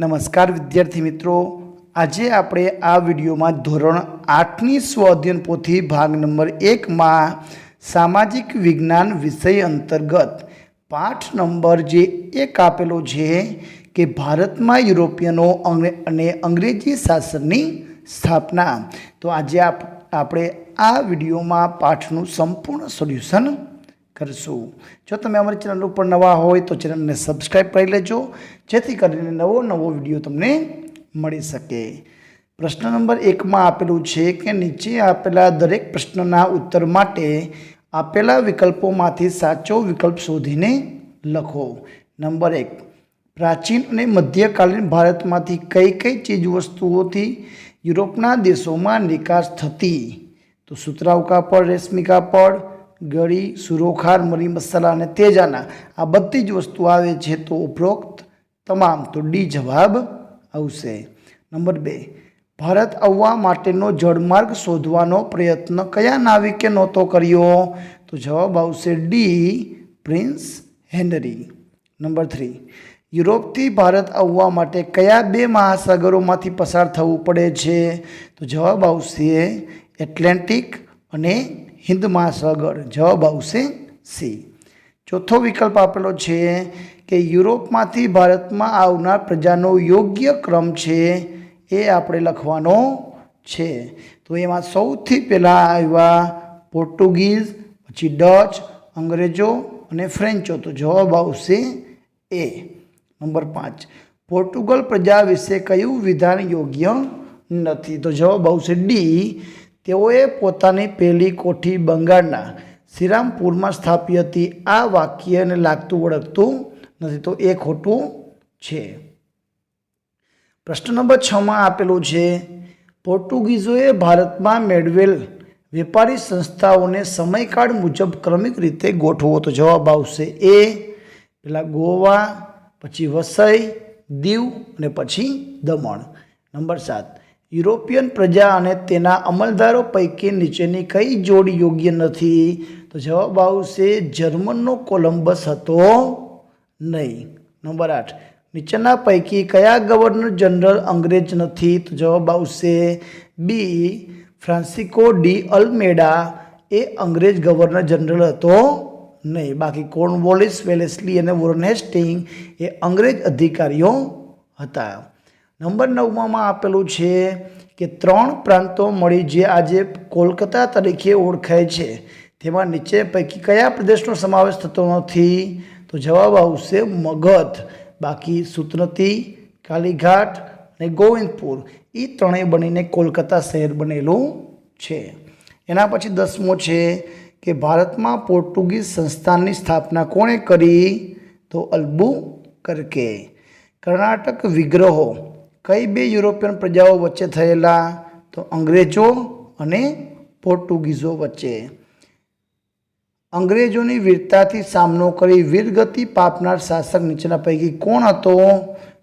નમસ્કાર વિદ્યાર્થી મિત્રો. આજે આપણે આ વિડીયોમાં ધોરણ આઠની સ્વ અધ્યયન પોથી ભાગ નંબર એકમાં સામાજિક વિજ્ઞાન વિષય અંતર્ગત પાઠ નંબર જે એક આપેલો છે કે ભારતમાં યુરોપિયનો અને અંગ્રેજી શાસનની સ્થાપના. તો આજે આપ, આપણે આ વિડીયોમાં પાઠનું સંપૂર્ણ સોલ્યુશન કરશું. જો તમે અમારી ચેનલ ઉપર નવા હોય તો ચેનલને સબસ્ક્રાઈબ કરી લેજો, જેથી કરીને નવો નવો વીડિયો તમને મળી શકે. પ્રશ્ન નંબર એકમાં આપેલું છે કે નીચે આપેલા દરેક પ્રશ્નના ઉત્તર માટે આપેલા વિકલ્પોમાંથી સાચો વિકલ્પ શોધીને લખો. નંબર એક, પ્રાચીન અને મધ્યકાલીન ભારતમાંથી કઈ કઈ ચીજવસ્તુઓથી યુરોપના દેશોમાં નિકાસ થતી? તો સુતરાઉ કાપડ, રેશમી કાપડ ગળી, સુરોખાર, મરી મસાલા અને તેજાના આ બધી જ વસ્તુ આવે છે તો ઉપરોક્ત તમામ તો ડી જવાબ આવશે. નંબર બે, ભારત આવવા માટેનો જળમાર્ગ શોધવાનો પ્રયત્ન કયા નાવિકે નહોતો કર્યો? તો જવાબ આવશે D, Prince Henry. Number three, યુરોપથી Bharat આવવા માટે કયા બે મહાસાગરોમાંથી પસાર થવું પડે છે? તો જવાબ આવશે એટલાન્ટિક અને હિન્દ મહાસાગર જવાબ આવશે સી. ચોથો વિકલ્પ આપેલો છે કે યુરોપમાંથી ભારતમાં આવનાર પ્રજાનો યોગ્ય ક્રમ છે એ આપણે લખવાનો છે. તો એમાં સૌથી પહેલાં આવ્યા પોર્ટુગીઝ, પછી ડચ, અંગ્રેજો અને ફ્રેન્ચો. તો જવાબ આવશે એ. નંબર પાંચ. પોર્ટુગલ પ્રજા વિશે કયું વિધાન યોગ્ય નથી? તો જવાબ આવશે ડી. તેઓએ પોતાની પહેલી કોઠી બંગાળના શ્રીરામપુરમાં સ્થાપી હતી. આ વાક્યને લાગતું વળગતું નથી તો એ ખોટું છે. પ્રશ્ન નંબર છમાં આપેલું છે, પોર્ટુગીઝોએ ભારતમાં મેળવેલ વેપારી સંસ્થાઓને સમયકાળ મુજબ ક્રમિક રીતે ગોઠવો. તો જવાબ આવશે એ, પેલા ગોવા, પછી વસઈ, દીવ અને પછી દમણ. નંબર સાત યુરોપિયન પ્રજા અને તેના અમલદારો પૈકી નીચેની કઈ જોડી યોગ્ય નથી? તો જવાબ આવશે, જર્મનનો કોલંબસ હતો નહીં. નંબર આઠ. નીચેના પૈકી કયા ગવર્નર જનરલ અંગ્રેજ નથી? તો જવાબ આવશે, બી ફ્રાન્સિકો ડી અલ્મેડા. એ અંગ્રેજ ગવર્નર જનરલ હતો નહીં. બાકી કોર્નવોલિસ, વેલેસ્લી અને વોરન હેસ્ટિંગ એ અંગ્રેજ અધિકારીઓ હતા. નંબર નવમાં આપેલું છે કે ત્રણ પ્રાંતો મળી જે આજે કોલકાતા તરીકે ઓળખાય છે. તેમાં નીચે પૈકી કયા પ્રદેશનો સમાવેશ થતો નથી? તો જવાબ આવશે મગધ, બાકી સુતનતી કાલીઘાટ અને ગોવિંદપુર. એ ત્રણેય બનીને કોલકાતા શહેર બનેલું છે. એના પછી દસમો છે કે ભારતમાં પોર્ટુગીઝ સંસ્થાનની સ્થાપના કોણે કરી? તો અલ્બુ કરકે કર્ણાટક વિગ્રહો. કઈ બે યુરોપિયન પ્રજાઓ વચ્ચે થયેલા, તો અંગ્રેજો અને પોર્ટુગીઝો વચ્ચે. અંગ્રેજોની વીરતાથી સામનો કરી વીરગતિ પાપનાર શાસક નીચેના પૈકી કોણ હતો?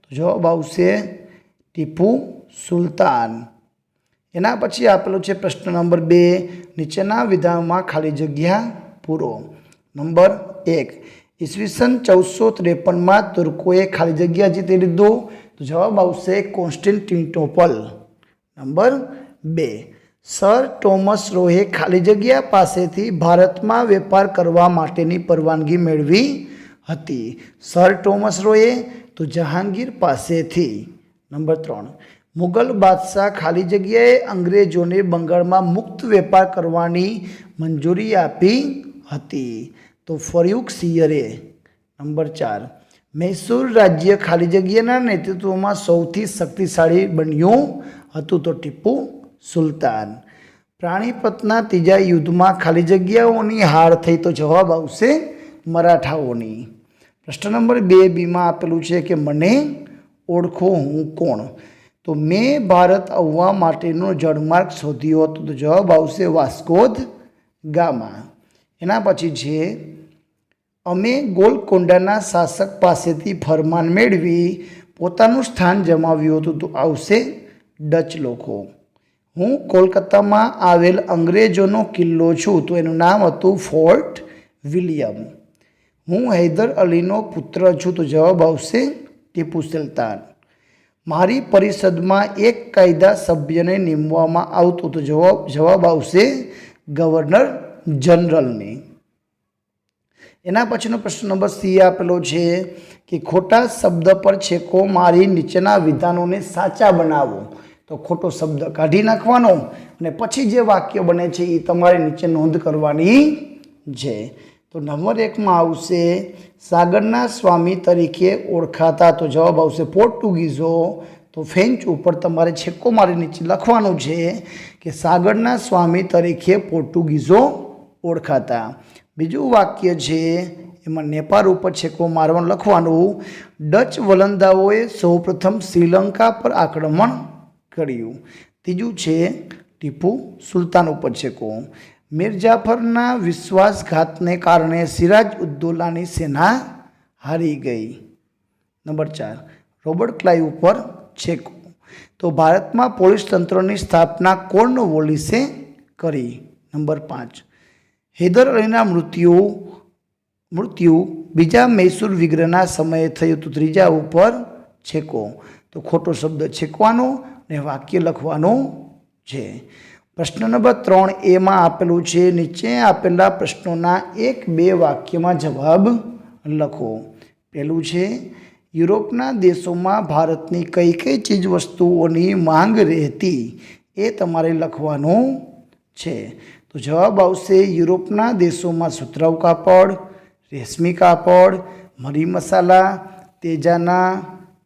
તો જવાબ આવશે ટીપુ સુલતાન. એના પછી આપેલું છે પ્રશ્ન નંબર બે, નીચેના વિધાનમાં ખાલી જગ્યા પૂરો. નંબર એક, ઈસવીસન ચૌદસો ત્રેપનમાં તુર્કોએ ખાલી જગ્યા જીતી લીધું. તો જવાબ આવશે કોન્સ્ટન્ટિનોપલ. નંબર બે. સર ટોમસ રોહે ખાલી જગ્યા પાસેથી ભારતમાં વેપાર કરવા માટેની પરવાનગી મેળવી હતી. સર ટોમસ રોએ તો જહાંગીર પાસેથી. નંબર ત્રણ. મુગલ બાદશાહ ખાલી જગ્યાએ અંગ્રેજોને બંગાળમાં મુક્ત વેપાર કરવાની મંજૂરી આપી હતી. તો ફર્યુક સિયરે નંબર ચાર. મૈસૂર રાજ્ય ખાલી જગ્યાના નેતૃત્વમાં સૌથી શક્તિશાળી બન્યું હતું તો ટીપુ સુલતાન. પ્રાણીપતના ત્રીજા યુદ્ધમાં ખાલી જગ્યાઓની હાર થઈ તો જવાબ આવશે મરાઠાઓની. પ્રશ્ન નંબર બે બીમાં આપેલું છે કે મને ઓળખો હું કોણ? તો મેં ભારત આવવા માટેનો જળમાર્ગ શોધ્યો હતો તો જવાબ આવશે વાસ્કોદ ગામા. એના પછી છે અમે ગોલકોંડાના શાસક પાસેથી ફરમાન મેળવી પોતાનું સ્થાન જમાવ્યું હતું. તો આવશે, ડચ લોકો. હું કોલકાતામાં આવેલ અંગ્રેજોનો કિલ્લો છું. તો એનું નામ હતું ફોર્ટ વિલિયમ. હું હૈદર અલીનો પુત્ર છું. તો જવાબ આવશે, ટીપુ સુલતાન. મારી પરિષદમાં એક કાયદા સભ્યને નીમવામાં આવતું. તો જવાબ જવાબ આવશે ગવર્નર જનરલની. એના પછીનો પ્રશ્ન નંબર સી આપેલો છે કે ખોટા શબ્દ પર છેકો મારી નીચેના વિધાનોને સાચા બનાવો. તો ખોટો શબ્દ કાઢી નાખવાનો અને પછી જે વાક્ય બને છે એ તમારે નીચે નોંધ કરવાની છે. તો નંબર એકમાં આવશે, સાગરના સ્વામી તરીકે ઓળખાતા. તો જવાબ આવશે, પોર્ટુગીઝો. તો ફેન્ચ ઉપર તમારે છેકો મારી નીચે લખવાનું છે કે, સાગરના સ્વામી તરીકે પોર્ટુગીઝો ઓળખાતા. બીજું વાક્ય છે, એમાં નેપાળ ઉપર છેકો મારવાનું લખવાનું, ડચ વલંદાઓએ સૌપ્રથમ શ્રીલંકા પર આક્રમણ કર્યું. ત્રીજું છે, ટીપુ સુલતાન ઉપર છેકો મિર્જાફરના વિશ્વાસઘાતને કારણે સિરાજ ઉદ્દૌલાની સેના હારી ગઈ. નંબર ચાર, રોબર્ટ ક્લાઇવ ઉપર છેકો તો ભારતમાં પોલીસ તંત્રની સ્થાપના કોર્નવોલિસે કરી. નંબર પાંચ હૈદર અલીના મૃત્યુ મૃત્યુ બીજા મૈસૂર વિગ્રહના સમયે થયું હતું. ત્રીજા ઉપર છેકો. તો ખોટો શબ્દ છેકવાનો ને વાક્ય લખવાનો છે. પ્રશ્ન નંબર ત્રણ એમાં આપેલું છે, નીચે આપેલા પ્રશ્નોના એક બે વાક્યમાં જવાબ લખો. પહેલું છે, યુરોપના દેશોમાં ભારતની કઈ કઈ ચીજ વસ્તુઓની માંગ રહેતી એ તમારે લખવાનું છે. તો જવાબ આવશે યુરોપના દેશોમાં સુતરાઉ કાપડ, રેશમી કાપડ, મરી મસાલા, તેજાના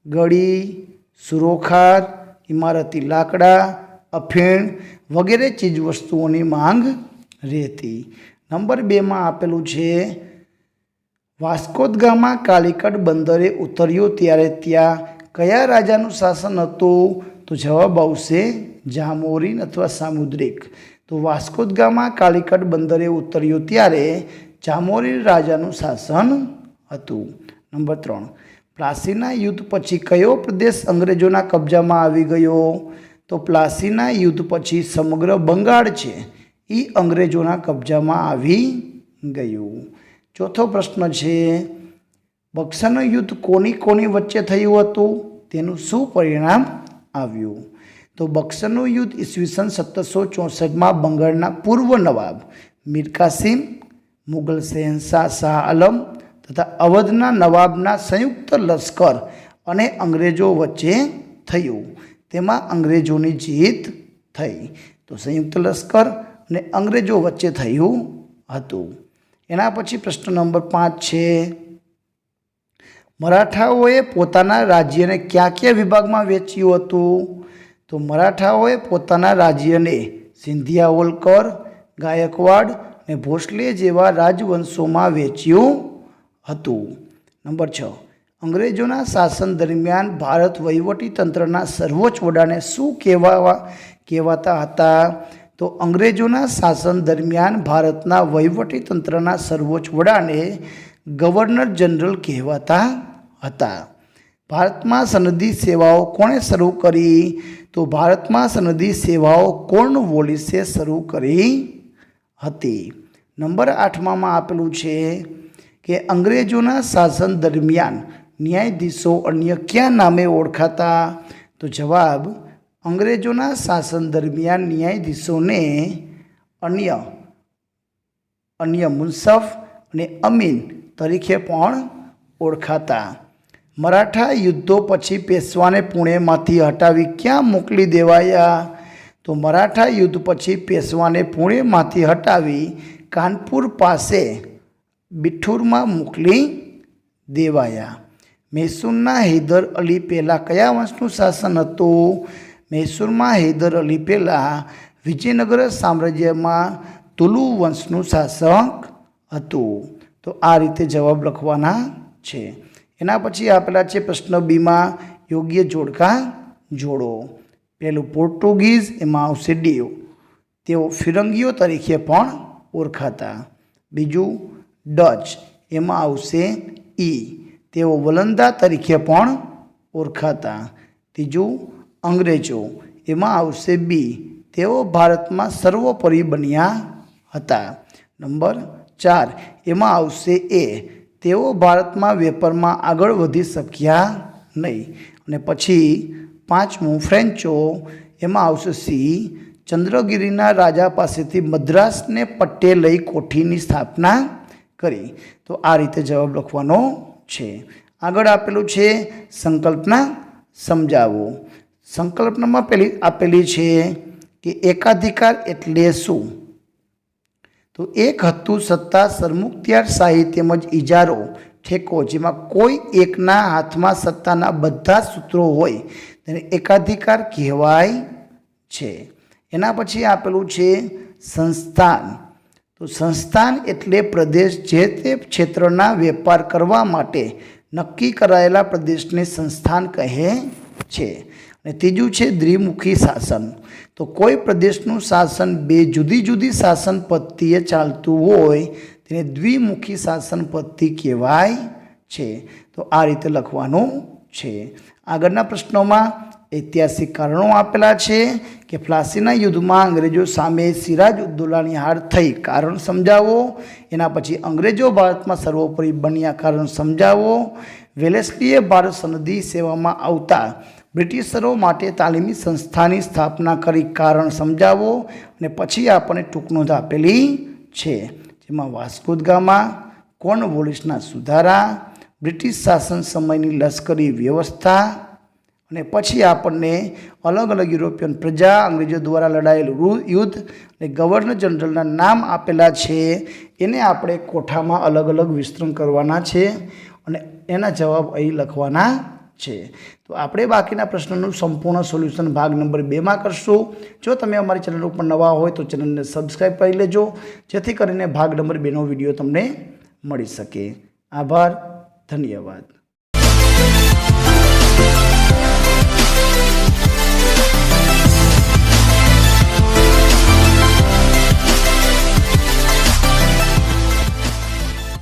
ગળી, સુરોખાર, ઇમારતી લાકડા, અફીણ વગેરે ચીજવસ્તુઓની માંગ રહેતી. નંબર બેમાં આપેલું છે, વાસ્કોદ ગામા કાલિકટ બંદરે ઉતર્યો ત્યારે ત્યાં કયા રાજાનું શાસન હતું? તો જવાબ આવશે જામોરીન અથવા સામુદ્રિક. તો વાસ્કોદ ગામા કાલિકટ બંદરે ઉતર્યું ત્યારે જામોરી રાજાનું શાસન હતું. નંબર ત્રણ. પ્લાસીના યુદ્ધ પછી કયો પ્રદેશ અંગ્રેજોના કબજામાં આવી ગયો? તો પ્લાસીના યુદ્ધ પછી સમગ્ર બંગાળ છે એ અંગ્રેજોના કબજામાં આવી ગયું. ચોથો પ્રશ્ન છે બક્સરનું યુદ્ધ કોની કોની વચ્ચે થયું હતું? તેનું શું પરિણામ આવ્યું? તો બક્સરનું યુદ્ધ ઈસવીસન સત્તરસો ચોસઠમાં બંગાળના પૂર્વ નવાબ મીરકાસિમ મુગલ શહેનશાહ શાહ આલમ તથા અવધના નવાબના સંયુક્ત લશ્કર અને અંગ્રેજો વચ્ચે થયું. તેમાં અંગ્રેજોની જીત થઈ. તો સંયુક્ત લશ્કર અને અંગ્રેજો વચ્ચે થયું હતું. એના પછી પ્રશ્ન નંબર પાંચ છે. મરાઠાઓએ પોતાના રાજ્યને ક્યાં ક્યાં વિભાગમાં વેચ્યું હતું? તો મરાઠાઓએ પોતાના રાજ્યને સિંધિયા હોલકર ગાયકવાડ અને ભોસલે જેવા રાજવંશોમાં વેચ્યું હતું. નંબર છ. અંગ્રેજોના શાસન દરમિયાન ભારત વહીવટી તંત્રના સર્વોચ્ચ વડાને શું કહેવા, કહેવાતા હતા? તો અંગ્રેજોના શાસન દરમિયાન ભારતના વહીવટી તંત્રના સર્વોચ્ચ વડાને ગવર્નર જનરલ કહેવાતા હતા. ભારતમાં સનદી સેવાઓ કોણે શરૂ કરી? તો ભારતમાં સનદી સેવાઓ કોર્નવોલિસે શરૂ કરી હતી? નંબર આઠમાં આપેલું છે કે અંગ્રેજોના શાસન દરમિયાન ન્યાયાધીશો અન્ય ક્યાં નામે ઓળખાતા? તો જવાબ, અંગ્રેજોના શાસન દરમિયાન ન્યાયાધીશોને અન્ય અન્ય મુનસફ અને અમીન તરીકે પણ ઓળખાતા. મરાઠા યુદ્ધો પછી પેશવાને પુણેમાંથી હટાવી ક્યાં મોકલી દેવાયા? તો મરાઠા યુદ્ધ પછી પેશવાને પુણેમાંથી હટાવી કાનપુર પાસે બિઠ્ઠુરમાં મોકલી દેવાયા. મૈસૂરના હૈદર અલી પહેલાં કયા વંશનું શાસન હતું? મૈસૂરમાં હૈદર અલી પહેલાં વિજયનગર સામ્રાજ્યમાં તુલુ વંશનું શાસક હતું. તો આ રીતે જવાબ લખવાના છે. એના પછી આપેલા છે પ્રશ્ન બીમાં, યોગ્ય જોડકા જોડો. પહેલું પોર્ટુગીઝ, એમાં આવશે ડીઓ તેઓ ફિરંગીઓ તરીકે પણ ઓળખાતા. બીજું, ડચ, એમાં આવશે ઈ. તેઓ વલંદા તરીકે પણ ઓળખાતા. ત્રીજું, અંગ્રેજો, એમાં આવશે બી. તેઓ ભારતમાં સર્વોપરી બન્યા હતા. નંબર ચાર, એમાં આવશે એ. તેઓ ભારતમાં વેપારમાં આગળ વધી શક્યા નહીં. અને પછી પાંચમું, ફ્રેન્ચો, એમાં આવશે સી, ચંદ્રગીરીના રાજા પાસેથી મદ્રાસને પટ્ટે લઈ કોઠીની સ્થાપના કરી. તો આ રીતે જવાબ લખવાનો છે. આગળ આપેલું છે સંકલ્પના સમજાવો. સંકલ્પનામાં પેલી આપેલી છે કે એકાધિકાર એટલે શું? તો એક હતું સત્તા સરમુખત્યાર શાહી તેમજ ઇજારો ઠેકો જેમાં કોઈ એકના હાથમાં સત્તાના બધા સૂત્રો હોય તેને એકાધિકાર કહેવાય છે. એના પછી આપેલું છે સંસ્થાન. તો સંસ્થાન એટલે પ્રદેશ જે તે ક્ષેત્રના વેપાર કરવા માટે નક્કી કરાયેલા પ્રદેશને સંસ્થાન કહે છે. અને ત્રીજું છે દ્વિમુખી શાસન. તો કોઈ પ્રદેશનું શાસન બે જુદી જુદી શાસન પદ્ધતિએ ચાલતું હોય, તેને દ્વિમુખી શાસન પદ્ધતિ કહેવાય છે. તો આ રીતે લખવાનું છે. આગળના પ્રશ્નોમાં ઐતિહાસિક કારણો આપેલા છે કે ફ્લાસીના યુદ્ધમાં અંગ્રેજો સામે સિરાજ ઉદ્દૌલાની હાર થઈ. કારણ સમજાવો. એના પછી અંગ્રેજો ભારતમાં સર્વોપરી બન્યા. કારણ સમજાવો. વેલેસ્લીએ ભારત સનદી સેવામાં આવતા બ્રિટિશરો માટે તાલીમી સંસ્થાની સ્થાપના કરી કારણ સમજાવો અને પછી આપણને ટૂંક નોંધ આપેલી છે. જેમાં વાસ્કોદગામાં કોર્નવોલિસના સુધારા, બ્રિટિશ શાસન સમયની લશ્કરી વ્યવસ્થા અને પછી આપણને અલગ અલગ યુરોપિયન પ્રજા, અંગ્રેજો દ્વારા લડાયેલું યુદ્ધ અને ગવર્નર જનરલના નામ આપેલા છે. એને આપણે કોઠામાં અલગ અલગ વિસ્તરણ કરવાના છે અને એના જવાબ અહીં લખવાના છે. તો આપણે બાકીના પ્રશ્નોનું સંપૂર્ણ સોલ્યુશન ભાગ નંબર બેમાં કરશું. જો તમે અમારી ચેનલ ઉપર નવા હોય તો ચેનલને સબસ્ક્રાઈબ કરી લેજો, જેથી કરીને ભાગ નંબર બેનો વીડિયો તમને મળી શકે. આભાર, ધન્યવાદ.